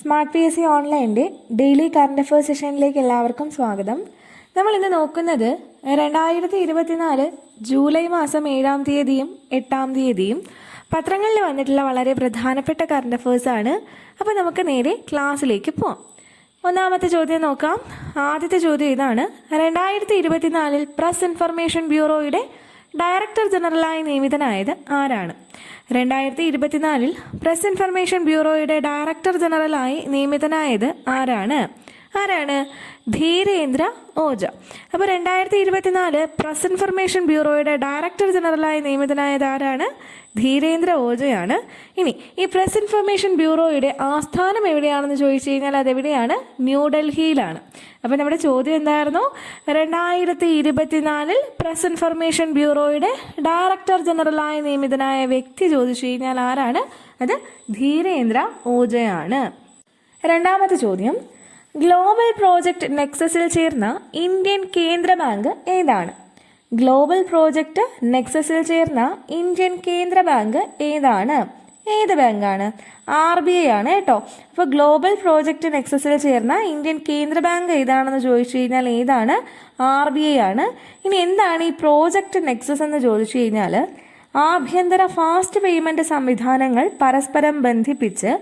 Smart P S C ഓൺലൈന്റെ daily current affairs സെഷനിലേക്ക് എല്ലാവർക്കും സ്വാഗതം. നമ്മൾ ഇന്ന് നോക്കുന്നത് രണ്ടായിരത്തി ഇരുപത്തിനാല് ജൂലൈ മാസം ഏഴാം തീയതിയും എട്ടാം തീയതിയും പത്രങ്ങളിൽ വന്നിട്ടുള്ള വളരെ പ്രധാനപ്പെട്ട കറണ്ട് ആണ്. അപ്പോൾ നമുക്ക് നേരെ ക്ലാസ്സിലേക്ക് പോവാം. ഒന്നാമത്തെ ചോദ്യം നോക്കാം. ആദ്യത്തെ ചോദ്യം ഇതാണ്. രണ്ടായിരത്തി ഇരുപത്തിനാലിൽ പ്രസ് ഇൻഫർമേഷൻ ബ്യൂറോയുടെ ഡയറക്ടർ ജനറലായി നിയമിതനായത് ആരാണ്? രണ്ടായിരത്തി ഇരുപത്തിനാലിൽ പ്രസ് ഇൻഫർമേഷൻ ബ്യൂറോയുടെ ഡയറക്ടർ ജനറലായി നിയമിതനായത് ആരാണ്? ആരാണ്? ധീരേന്ദ്ര ഓജ. അപ്പോൾ രണ്ടായിരത്തി ഇരുപത്തിനാല് പ്രസ് ഇൻഫർമേഷൻ ബ്യൂറോയുടെ ഡയറക്ടർ ജനറലായി നിയമിതനായത് ആരാണ്? ധീരേന്ദ്ര ഓജയാണ്. ഇനി ഈ പ്രസ് ഇൻഫർമേഷൻ ബ്യൂറോയുടെ ആസ്ഥാനം എവിടെയാണെന്ന് ചോദിച്ചു കഴിഞ്ഞാൽ അതെവിടെയാണ്? ന്യൂഡൽഹിയിലാണ്. അപ്പോൾ നമ്മുടെ ചോദ്യം എന്തായിരുന്നു? രണ്ടായിരത്തി ഇരുപത്തിനാലിൽ പ്രസ് ഇൻഫർമേഷൻ ബ്യൂറോയുടെ ഡയറക്ടർ ജനറലായി നിയമിതനായ വ്യക്തി ചോദിച്ചു കഴിഞ്ഞാൽ ആരാണ്? അത് ധീരേന്ദ്ര ഓജയാണ്. രണ്ടാമത്തെ ചോദ്യം ഗ്ലോബൽ പ്രോജക്റ്റ് നെക്സസിൽ ചേർന്ന ഇന്ത്യൻ കേന്ദ്ര ബാങ്ക് ഏതാണ്? ഗ്ലോബൽ പ്രോജക്റ്റ് നെക്സസിൽ ചേർന്ന ഇന്ത്യൻ കേന്ദ്ര ബാങ്ക് ഏതാണ്? ഏത് ബാങ്കാണ് ആർ ബി ഐ ആണ് കേട്ടോ. അപ്പോൾ ഗ്ലോബൽ പ്രോജക്റ്റ് നെക്സസിൽ ചേർന്ന ഇന്ത്യൻ കേന്ദ്ര ബാങ്ക് ഏതാണെന്ന് ചോദിച്ചു കഴിഞ്ഞാൽ ഏതാണ്? ആർ ബി ഐ ആണ്. ഇനി എന്താണ് ഈ പ്രോജക്റ്റ് നെക്സസ് എന്ന് ചോദിച്ചു കഴിഞ്ഞാൽ ആഭ്യന്തര ഫാസ്റ്റ് പേയ്മെന്റ് സംവിധാനങ്ങൾ പരസ്പരം ബന്ധിപ്പിച്ച്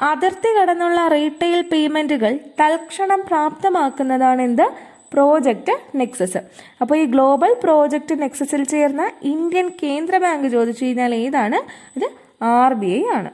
അതിർത്തി കടന്നുള്ള റീറ്റെയിൽ പേയ്മെന്റുകൾ തൽക്ഷണം പ്രാപ്തമാക്കുന്നതാണ് എന്ത് പ്രോജക്റ്റ് നെക്സസ്. അപ്പോൾ ഈ ഗ്ലോബൽ പ്രോജക്റ്റ് നെക്സസിൽ ചേർന്ന ഇന്ത്യൻ കേന്ദ്ര ബാങ്ക് ചോദിച്ചു കഴിഞ്ഞാൽ ഏതാണ്? അത് ആർ ബി ഐ ആണ്.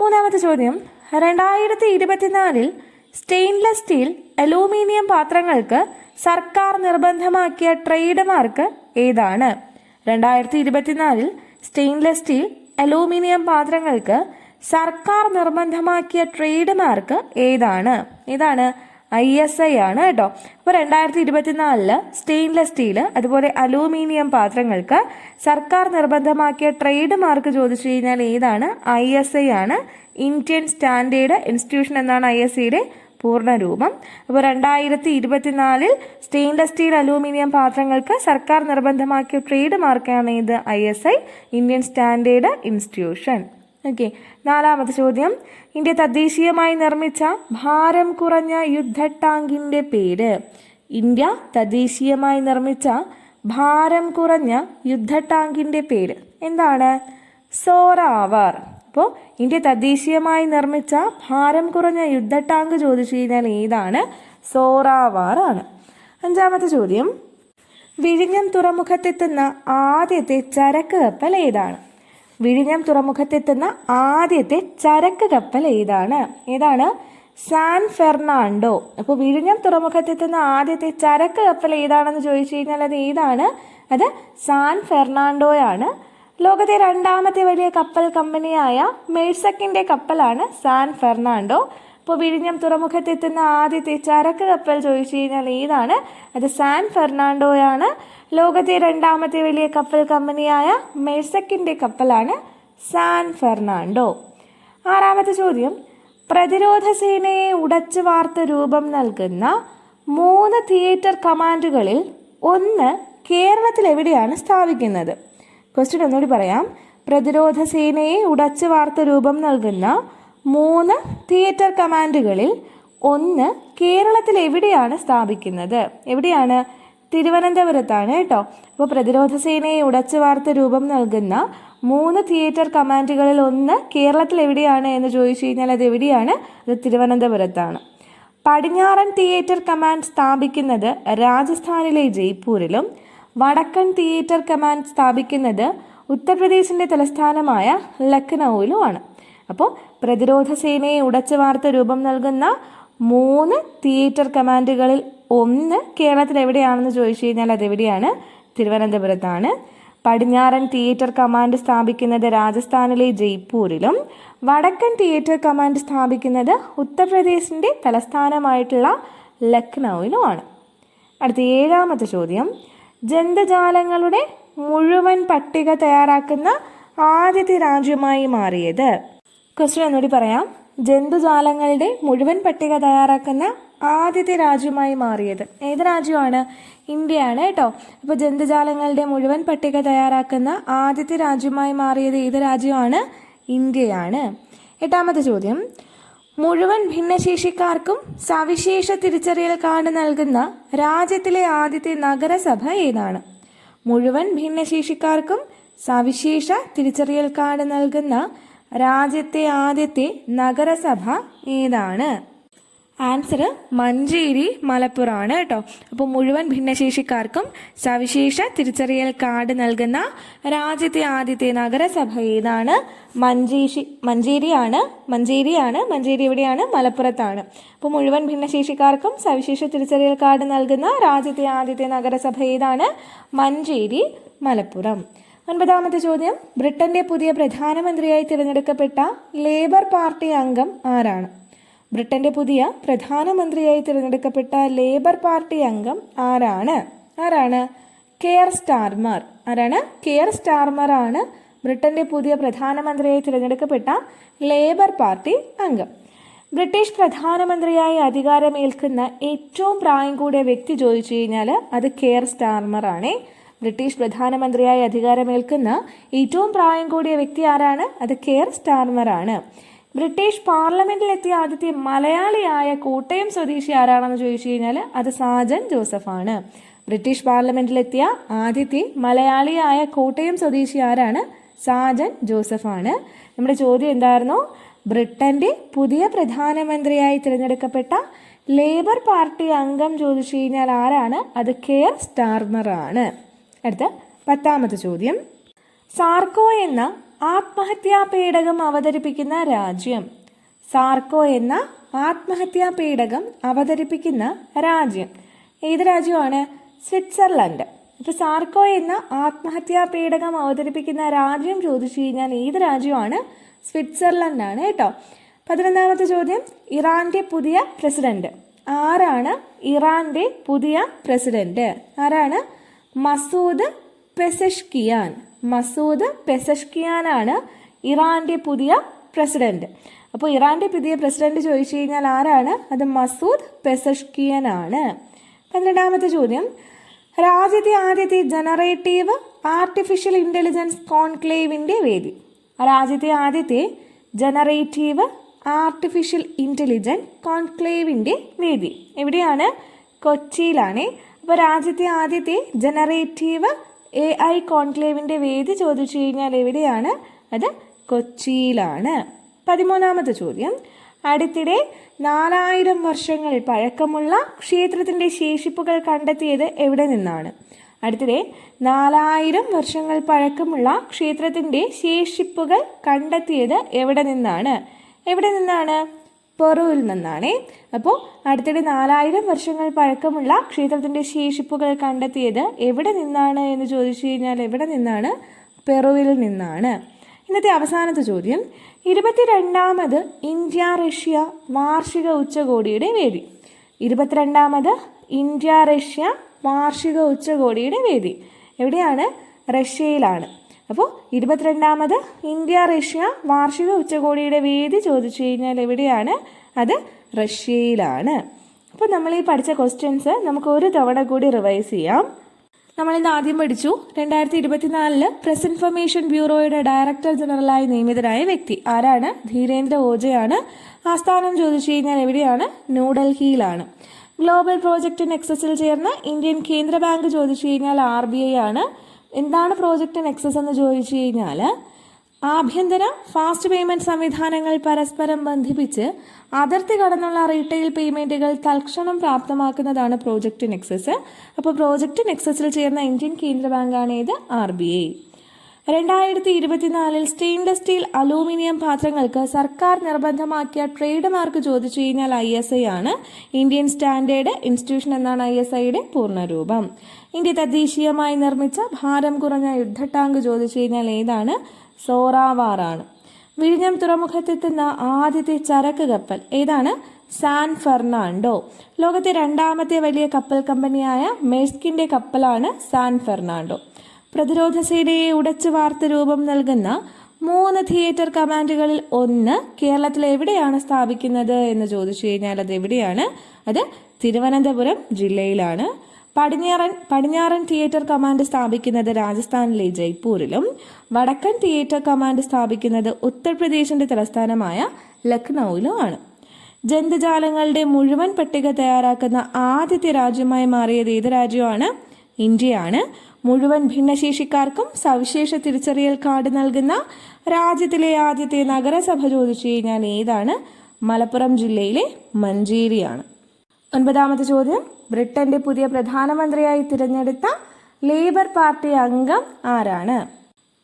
മൂന്നാമത്തെ ചോദ്യം. രണ്ടായിരത്തി ഇരുപത്തിനാലിൽ സ്റ്റെയിൻലെസ് സ്റ്റീൽ അലൂമിനിയം പാത്രങ്ങൾക്ക് സർക്കാർ നിർബന്ധമാക്കിയ ട്രേഡ് മാർക്ക് ഏതാണ്? രണ്ടായിരത്തി ഇരുപത്തിനാലിൽ സ്റ്റെയിൻലെസ് സ്റ്റീൽ അലൂമിനിയം പാത്രങ്ങൾക്ക് സർക്കാർ നിർബന്ധമാക്കിയ ട്രേഡ് മാർക്ക് ഏതാണ്? ഏതാണ് ഐ എസ് ഐ ആണ് കേട്ടോ. അപ്പോൾ രണ്ടായിരത്തി ഇരുപത്തിനാലിൽ സ്റ്റെയിൻലെസ് സ്റ്റീൽ അതുപോലെ അലൂമിനിയം പാത്രങ്ങൾക്ക് സർക്കാർ നിർബന്ധമാക്കിയ ട്രേഡ് മാർക്ക് ചോദിച്ചു കഴിഞ്ഞാൽ ഏതാണ്? ഐ എസ് ഐ ആണ്. ഇന്ത്യൻ സ്റ്റാൻഡേർഡ് ഇൻസ്റ്റിറ്റ്യൂഷൻ എന്നാണ് ഐ എസ് സിയുടെ പൂർണരൂപം. അപ്പോൾ രണ്ടായിരത്തി ഇരുപത്തിനാലിൽ സ്റ്റെയിൻലെസ് സ്റ്റീൽ അലൂമിനിയം പാത്രങ്ങൾക്ക് സർക്കാർ നിർബന്ധമാക്കിയ ട്രേഡ് മാർക്കാണ് ഇത് I S I Indian standard institution okay നാലാമത്തെ ചോദ്യം. ഇന്ത്യ തദ്ദേശീയമായി നിർമ്മിച്ച ഭാരം കുറഞ്ഞ യുദ്ധ ടാങ്കിന്റെ പേര്. ഇന്ത്യ തദ്ദേശീയമായി നിർമ്മിച്ച ഭാരം കുറഞ്ഞ യുദ്ധ ടാങ്കിന്റെ പേര്. എന്താണ്? സോറാവർ. അപ്പോൾ ഇന്ത്യ തദ്ദേശീയമായി നിർമ്മിച്ച ഭാരം കുറഞ്ഞ യുദ്ധ ടാങ്ക് ചോദിച്ചു കഴിഞ്ഞാൽ ഏതാണ്? സോറാവാർ ആണ്. അഞ്ചാമത്തെ ചോദ്യം. വിഴിഞ്ഞം തുറമുഖത്തെത്തുന്ന ആദ്യത്തെ ചരക്ക് കപ്പൽ ഏതാണ്? വിഴിഞ്ഞം തുറമുഖത്തെത്തുന്ന ആദ്യത്തെ ചരക്ക് കപ്പൽ ഏതാണ്? ഏതാണ്? San Fernando. അപ്പോൾ വിഴിഞ്ഞം തുറമുഖത്തെത്തുന്ന ആദ്യത്തെ ചരക്ക് കപ്പൽ ഏതാണെന്ന് ചോദിച്ചു കഴിഞ്ഞാൽ അത് ഏതാണ്? അത് സാൻ ഫെർണാണ്ടോയാണ്. ലോകത്തെ രണ്ടാമത്തെ വലിയ കപ്പൽ കമ്പനിയായ മെഴ്സക്കിന്റെ കപ്പലാണ് സാൻ ഫെർണാണ്ടോ. ഇപ്പോൾ വിഴിഞ്ഞം തുറമുഖത്തെത്തുന്ന ആദ്യത്തെ ചരക്ക് കപ്പൽ ചോദിച്ചു കഴിഞ്ഞാൽ ഏതാണ്? അത് സാൻ ഫെർണാണ്ടോയാണ്. ലോകത്തെ രണ്ടാമത്തെ വലിയ കപ്പൽ കമ്പനിയായ മെഴ്സക്കിന്റെ കപ്പലാണ് സാൻ ഫെർണാണ്ടോ. ആറാമത്തെ ചോദ്യം പ്രതിരോധ സേനയെ ഉടച്ചു വാർത്ത രൂപം നൽകുന്ന മൂന്ന് തിയേറ്റർ കമാൻഡുകളിൽ ഒന്ന് കേരളത്തിൽ എവിടെയാണ് സ്ഥാപിക്കുന്നത്? ക്വസ്റ്റ്യൻ ഒന്നുകൂടി പറയാം. പ്രതിരോധ സേനയെ ഉടച്ചു വാർത്ത രൂപം നൽകുന്ന മൂന്ന് തിയേറ്റർ കമാൻഡുകളിൽ ഒന്ന് കേരളത്തിൽ എവിടെയാണ് സ്ഥാപിക്കുന്നത്? എവിടെയാണ്? തിരുവനന്തപുരത്താണ് കേട്ടോ. അപ്പോൾ പ്രതിരോധ സേനയെ ഉടച്ചു വാർത്ത രൂപം നൽകുന്ന മൂന്ന് തിയേറ്റർ കമാൻഡുകളിൽ ഒന്ന് കേരളത്തിൽ എവിടെയാണ് എന്ന് ചോദിച്ചു കഴിഞ്ഞാൽ അത് എവിടെയാണ്? അത് തിരുവനന്തപുരത്താണ്. പടിഞ്ഞാറൻ തിയേറ്റർ കമാൻഡ് സ്ഥാപിക്കുന്നത് രാജസ്ഥാനിലെ ജയ്പൂരിലും വടക്കൻ തിയേറ്റർ കമാൻഡ് സ്ഥാപിക്കുന്നത് ഉത്തർപ്രദേശിന്റെ തലസ്ഥാനമായ ലക്നൌവിലുമാണ്. അപ്പോൾ പ്രതിരോധ സേനയെ ഉടച്ചു വാർത്ത രൂപം നൽകുന്ന മൂന്ന് തിയേറ്റർ കമാൻഡുകളിൽ ഒന്ന് കേരളത്തിൽ എവിടെയാണെന്ന് ചോദിച്ചു കഴിഞ്ഞാൽ അതെവിടെയാണ്? തിരുവനന്തപുരത്താണ്. പടിഞ്ഞാറൻ തിയേറ്റർ കമാൻഡ് സ്ഥാപിക്കുന്നത് രാജസ്ഥാനിലെ ജയ്പൂരിലും. വടക്കൻ തിയേറ്റർ കമാൻഡ് സ്ഥാപിക്കുന്നത് ഉത്തർപ്രദേശിന്റെ തലസ്ഥാനമായിട്ടുള്ള ലക്നൌവിലുമാണ്. അടുത്ത ഏഴാമത്തെ ചോദ്യം. ജന്തുജാലങ്ങളുടെ മുഴുവൻ പട്ടിക തയ്യാറാക്കുന്ന ആദ്യത്തെ രാജ്യമായി മാറിയത് ക്വസ്റ്റ്യൻ ഒന്നുകൂടി പറയാം. ജന്തുജാലങ്ങളുടെ മുഴുവൻ പട്ടിക തയ്യാറാക്കുന്ന ആദ്യത്തെ രാജ്യമായി മാറിയത് ഏത് രാജ്യമാണ്? ഇന്ത്യയാണ് കേട്ടോ. അപ്പോൾ ജന്തുജാലങ്ങളുടെ മുഴുവൻ പട്ടിക തയ്യാറാക്കുന്ന ആദ്യത്തെ രാജ്യമായി മാറിയത് ഏത് രാജ്യമാണ്? ഇന്ത്യയാണ്. എട്ടാമത്തെ ചോദ്യം. മുഴുവൻ ഭിന്നശേഷിക്കാർക്കും സവിശേഷ തിരിച്ചറിയൽ കാർഡ് നൽകുന്ന രാജ്യത്തിലെ ആദ്യത്തെ നഗരസഭ ഏതാണ്? മുഴുവൻ ഭിന്നശേഷിക്കാർക്കും സവിശേഷ തിരിച്ചറിയൽ കാർഡ് നൽകുന്ന രാജ്യത്തെ ആദ്യത്തെ നഗരസഭ ഏതാണ്? ആൻസർ മഞ്ചേരി മലപ്പുറമാണ് കേട്ടോ. അപ്പോൾ മുഴുവൻ ഭിന്നശേഷിക്കാർക്കും സവിശേഷ തിരിച്ചറിയൽ കാർഡ് നൽകുന്ന രാജ്യത്തെ ആദ്യത്തെ നഗരസഭ ഏതാണ്? മഞ്ചേശി മഞ്ചേരിയാണ് മഞ്ചേരിയാണ് മഞ്ചേരി എവിടെയാണ്? മലപ്പുറത്താണ്. അപ്പോൾ മുഴുവൻ ഭിന്നശേഷിക്കാർക്കും സവിശേഷ തിരിച്ചറിയൽ കാർഡ് നൽകുന്ന രാജ്യത്തെ ആദ്യത്തെ നഗരസഭ ഏതാണ്? മഞ്ചേരി മലപ്പുറം. ഒൻപതാമത്തെ ചോദ്യം. ബ്രിട്ടന്റെ പുതിയ പ്രധാനമന്ത്രിയായി തിരഞ്ഞെടുക്കപ്പെട്ട ലേബർ പാർട്ടി അംഗം ആരാണ്? ബ്രിട്ടന്റെ പുതിയ പ്രധാനമന്ത്രിയായി തിരഞ്ഞെടുക്കപ്പെട്ട ലേബർ പാർട്ടി അംഗം ആരാണ്? ആരാണ്? Keir Starmer. ആരാണ്? കെയർ സ്റ്റാർമർ ആണ് ബ്രിട്ടന്റെ പുതിയ പ്രധാനമന്ത്രിയായി തിരഞ്ഞെടുക്കപ്പെട്ട ലേബർ പാർട്ടി അംഗം. ബ്രിട്ടീഷ് പ്രധാനമന്ത്രിയായി അധികാരമേൽക്കുന്ന ഏറ്റവും പ്രായം കൂടിയ വ്യക്തി ചോദിച്ചു കഴിഞ്ഞാൽ അത് കെയർ സ്റ്റാർമർ ആണേ. ബ്രിട്ടീഷ് പ്രധാനമന്ത്രിയായി അധികാരമേൽക്കുന്ന ഏറ്റവും പ്രായം കൂടിയ വ്യക്തി ആരാണ്? അത് കെയർ സ്റ്റാർമർ ആണ് ബ്രിട്ടീഷ് പാർലമെന്റിലെത്തിയ ആദ്യത്തെ മലയാളിയായ കോട്ടയം സ്വദേശി ആരാണെന്ന് ചോദിച്ചു കഴിഞ്ഞാൽ അത് സാജൻ ജോസഫാണ്. ബ്രിട്ടീഷ് പാർലമെന്റിലെത്തിയ ആദ്യത്തെ മലയാളിയായ കോട്ടയം സ്വദേശി ആരാണ്? സാജൻ ജോസഫാണ്. നമ്മുടെ ചോദ്യം എന്തായിരുന്നു? ബ്രിട്ടന്റെ പുതിയ പ്രധാനമന്ത്രിയായി തിരഞ്ഞെടുക്കപ്പെട്ട ലേബർ പാർട്ടി അംഗം ചോദിച്ചു കഴിഞ്ഞാൽ ആരാണ്? അത് കെയർ സ്റ്റാർമർ ആണ് അടുത്ത പത്താമത്തെ ചോദ്യം. സാർക്കോ എന്ന ആത്മഹത്യാ പേടകം അവതരിപ്പിക്കുന്ന രാജ്യം. സാർക്കോ എന്ന ആത്മഹത്യാ പേടകം അവതരിപ്പിക്കുന്ന രാജ്യം. ഏത് രാജ്യമാണ്? സ്വിറ്റ്സർലൻഡ്. ഇപ്പോൾ സാർക്കോ എന്ന ആത്മഹത്യാ പേടകം അവതരിപ്പിക്കുന്ന രാജ്യം ചോദിച്ചു കഴിഞ്ഞാൽ ഏത് രാജ്യമാണ്? സ്വിറ്റ്സർലൻഡ് ആണ് കേട്ടോ. പതിനൊന്നാമത്തെ ചോദ്യം. ഇറാന്റെ പുതിയ പ്രസിഡന്റ്. ആരാണ് ഇറാന്റെ പുതിയ പ്രസിഡന്റ്? ആരാണ്? മസൂദ് പെസഷ്കിയാൻ. മസൂദ് പെസഷ്കിയാനാണ് ഇറാന്റെ പുതിയ പ്രസിഡന്റ്. അപ്പോൾ ഇറാന്റെ പുതിയ പ്രസിഡന്റ് ചോദിച്ചു കഴിഞ്ഞാൽ ആരാണ്? അത് മസൂദ് പെസഷ്കിയൻ ആണ് പന്ത്രണ്ടാമത്തെ ചോദ്യം. രാജ്യത്തെ ആദ്യത്തെ ജനറേറ്റീവ് ആർട്ടിഫിഷ്യൽ ഇന്റലിജൻസ് കോൺക്ലേവിന്റെ വേദി. രാജ്യത്തെ ആദ്യത്തെ ജനറേറ്റീവ് ആർട്ടിഫിഷ്യൽ ഇന്റലിജൻസ് കോൺക്ലേവിന്റെ വേദി. എവിടെയാണ്? കൊച്ചിയിലാണ്. അപ്പോൾ രാജ്യത്തെ ആദ്യത്തെ ജനറേറ്റീവ് എ ഐ കോൺക്ലേവിന്റെ വേദി ചോദിച്ചു കഴിഞ്ഞാൽ എവിടെയാണ്? അത് കൊച്ചിയിലാണ്. പതിമൂന്നാമത്തെ ചോദ്യം. അടുത്തിടെ നാലായിരം വർഷങ്ങൾ പഴക്കമുള്ള ക്ഷേത്രത്തിന്റെ ശേഷിപ്പുകൾ കണ്ടെത്തിയത് എവിടെ നിന്നാണ്? അടുത്തിടെ നാലായിരം വർഷങ്ങൾ പഴക്കമുള്ള ക്ഷേത്രത്തിന്റെ ശേഷിപ്പുകൾ കണ്ടെത്തിയത് എവിടെ നിന്നാണ്? എവിടെ നിന്നാണ്? പെറുവിൽ നിന്നാണ്. അപ്പോൾ അടുത്തിടെ നാലായിരം വർഷങ്ങൾ പഴക്കമുള്ള ക്ഷേത്രത്തിന്റെ ശേഷിപ്പുകൾ കണ്ടെത്തിയത് എവിടെ നിന്നാണ് എന്ന് ചോദിച്ചു കഴിഞ്ഞാൽ എവിടെ നിന്നാണ്? പെറുവിൽ നിന്നാണ്. ഇന്നത്തെ അവസാനത്തെ ചോദ്യം. ഇരുപത്തിരണ്ടാമത് ഇന്ത്യ റഷ്യ വാർഷിക ഉച്ചകോടിയുടെ വേദി. ഇരുപത്തിരണ്ടാമത് ഇന്ത്യ റഷ്യ വാർഷിക ഉച്ചകോടിയുടെ വേദി. എവിടെയാണ്? റഷ്യയിലാണ്. അപ്പോൾ ഇരുപത്തിരണ്ടാമത് ഇന്ത്യ റഷ്യ വാർഷിക ഉച്ചകോടിയുടെ വേദി ചോദിച്ചു കഴിഞ്ഞാൽ എവിടെയാണ്? അത് റഷ്യയിലാണ്. അപ്പോൾ നമ്മൾ ഈ പഠിച്ച ക്വസ്റ്റ്യൻസ് നമുക്ക് ഒരു തവണ കൂടി റിവൈസ് ചെയ്യാം. നമ്മളിന്ന് ആദ്യം പഠിച്ചു. രണ്ടായിരത്തി ഇരുപത്തിനാലിൽ പ്രസ് ഇൻഫർമേഷൻ ബ്യൂറോയുടെ ഡയറക്ടർ ജനറലായി നിയമിതനായ വ്യക്തി ആരാണ്? ധീരേന്ദ്ര ഓജയാണ്. ആസ്ഥാനം ചോദിച്ചു കഴിഞ്ഞാൽ എവിടെയാണ്? ന്യൂഡൽഹിയിലാണ് ഗ്ലോബൽ പ്രോജക്റ്റ് നെക്സസിൽ ചേർന്ന ഇന്ത്യൻ കേന്ദ്ര ബാങ്ക് ചോദിച്ചു കഴിഞ്ഞാൽ ആർ ബി ഐ ആണ്. എന്താണ് പ്രോജക്റ്റ് നെക്സസ് എന്ന് ചോദിച്ചു കഴിഞ്ഞാൽ ആഭ്യന്തര ഫാസ്റ്റ് പേയ്മെന്റ് സംവിധാനങ്ങൾ പരസ്പരം ബന്ധിപ്പിച്ച് അതിർത്തി കടന്നുള്ള റീറ്റെയിൽ പേയ്മെന്റുകൾ തൽക്ഷണം പ്രാപ്തമാക്കുന്നതാണ് പ്രോജക്റ്റ് നെക്സസ്. അപ്പോൾ പ്രോജക്റ്റ് നെക്സസിൽ ചേർന്ന ഇന്ത്യൻ കേന്ദ്ര ബാങ്കാണ് ഇത് ആർ ബി ഐ. രണ്ടായിരത്തി ഇരുപത്തിനാലിൽ സ്റ്റെയിൻലെസ് സ്റ്റീൽ അലൂമിനിയം പാത്രങ്ങൾക്ക് സർക്കാർ നിർബന്ധമാക്കിയ ട്രേഡ് മാർക്ക് ചോദിച്ചു കഴിഞ്ഞാൽ ഐ എസ് ഐ ആണ്. ഇന്ത്യൻ സ്റ്റാൻഡേർഡ് ഇൻസ്റ്റിറ്റ്യൂഷൻ എന്നാണ് ഐ എസ് ഐയുടെ പൂർണരൂപം. ഇന്ത്യ തദ്ദേശീയമായി നിർമ്മിച്ച ഭാരം കുറഞ്ഞ യുദ്ധ ടാങ്ക് ചോദിച്ചു കഴിഞ്ഞാൽ ഏതാണ്? സോറാവാറാണ് വിഴിഞ്ഞം തുറമുഖത്തെത്തുന്ന ആദ്യത്തെ ചരക്ക് കപ്പൽ ഏതാണ്? San Fernando. ലോകത്തെ രണ്ടാമത്തെ വലിയ കപ്പൽ കമ്പനിയായ മേസ്കിന്റെ കപ്പലാണ് സാൻ ഫെർണാണ്ടോ. പ്രതിരോധ സേനയെ ഉടച്ചു വാർത്ത രൂപം നൽകുന്ന മൂന്ന് തിയേറ്റർ കമാൻഡുകളിൽ ഒന്ന് കേരളത്തിൽ എവിടെയാണ് സ്ഥാപിക്കുന്നത് എന്ന് ചോദിച്ചു കഴിഞ്ഞാൽ അത് എവിടെയാണ്? അത് തിരുവനന്തപുരം ജില്ലയിലാണ്. പടിഞ്ഞാറൻ പടിഞ്ഞാറൻ തിയേറ്റർ കമാൻഡ് സ്ഥാപിക്കുന്നത് രാജസ്ഥാനിലെ ജയ്പൂരിലും. വടക്കൻ തിയേറ്റർ കമാൻഡ് സ്ഥാപിക്കുന്നത് ഉത്തർപ്രദേശിന്റെ തലസ്ഥാനമായ ലക്നൌവിലുമാണ് ജന്തുജാലങ്ങളുടെ മുഴുവൻ പട്ടിക തയ്യാറാക്കുന്ന ആദ്യത്തെ രാജ്യമായി മാറിയത് ഏത് രാജ്യമാണ്? ഇന്ത്യയാണ്. മുഴുവൻ ഭിന്നശേഷിക്കാർക്കും സവിശേഷ തിരിച്ചറിയൽ കാർഡ് നൽകുന്ന രാജ്യത്തിലെ ആദ്യത്തെ നഗരസഭ ചോദിച്ചു കഴിഞ്ഞാൽ ഏതാണ്? മലപ്പുറം ജില്ലയിലെ മഞ്ചേരിയാണ്. ഒൻപതാമത്തെ ചോദ്യം. ബ്രിട്ടന്റെ പുതിയ പ്രധാനമന്ത്രിയായി തിരഞ്ഞെടുത്ത ലേബർ പാർട്ടി അംഗം ആരാണ്?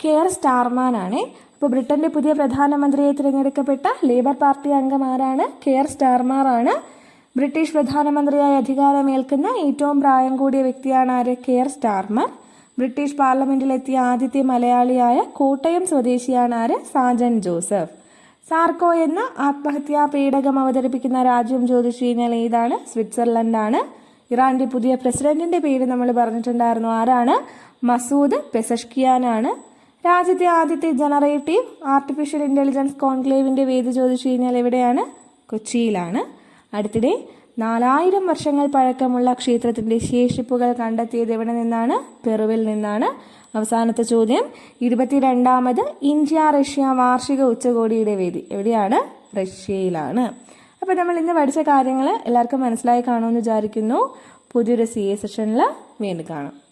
കെയർ സ്റ്റാർമാൻ ആണ് അപ്പോൾ ബ്രിട്ടന്റെ പുതിയ പ്രധാനമന്ത്രിയായി തിരഞ്ഞെടുക്കപ്പെട്ട ലേബർ പാർട്ടി അംഗം ആരാണ്? കെയർ സ്റ്റാർമാർ ആണ് ബ്രിട്ടീഷ് പ്രധാനമന്ത്രിയായി അധികാരമേൽക്കുന്ന ഏറ്റവും പ്രായം കൂടിയ വ്യക്തിയാണ് ആര്? Keir Starmer. ബ്രിട്ടീഷ് പാർലമെന്റിലെത്തിയ ആദ്യത്തെ മലയാളിയായ കോട്ടയം സ്വദേശിയാണ് ആര്? സാജൻ ജോസഫ്. സാർക്കോ എന്ന ആത്മഹത്യാ പീഡകം അവതരിപ്പിക്കുന്ന രാജ്യം ജ്യോതിഷ് കഴിഞ്ഞാൽ ഏതാണ്? സ്വിറ്റ്സർലൻഡാണ്. ഇറാന്റെ പുതിയ പ്രസിഡന്റിന്റെ പേര് നമ്മൾ പറഞ്ഞിട്ടുണ്ടായിരുന്നു. ആരാണ്? മസൂദ് പെസഷ്കിയാനാണ്. രാജ്യത്തെ ആദ്യത്തെ ജനറേറ്റീവ് ആർട്ടിഫിഷ്യൽ ഇന്റലിജൻസ് കോൺക്ലേവിന്റെ വേദി ചോദിച്ചു എവിടെയാണ്? കൊച്ചിയിലാണ്. അടുത്തിടെ നാലായിരം വർഷങ്ങൾ പഴക്കമുള്ള ക്ഷേത്രത്തിന്റെ ശേഷിപ്പുകൾ കണ്ടെത്തിയത് എവിടെ നിന്നാണ്? പെറുവിൽ നിന്നാണ്. അവസാനത്തെ ചോദ്യം ഇരുപത്തിരണ്ടാമത് ഇന്ത്യ റഷ്യ വാർഷിക ഉച്ചകോടിയുടെ വേദി എവിടെയാണ്? റഷ്യയിലാണ്. അപ്പോൾ നമ്മൾ ഇന്ന് പഠിച്ച കാര്യങ്ങൾ എല്ലാവർക്കും മനസ്സിലായി കാണുമെന്ന് വിചാരിക്കുന്നു. പുതിയൊരു സി എ സെഷനിൽ വീണ്ടും കാണാം.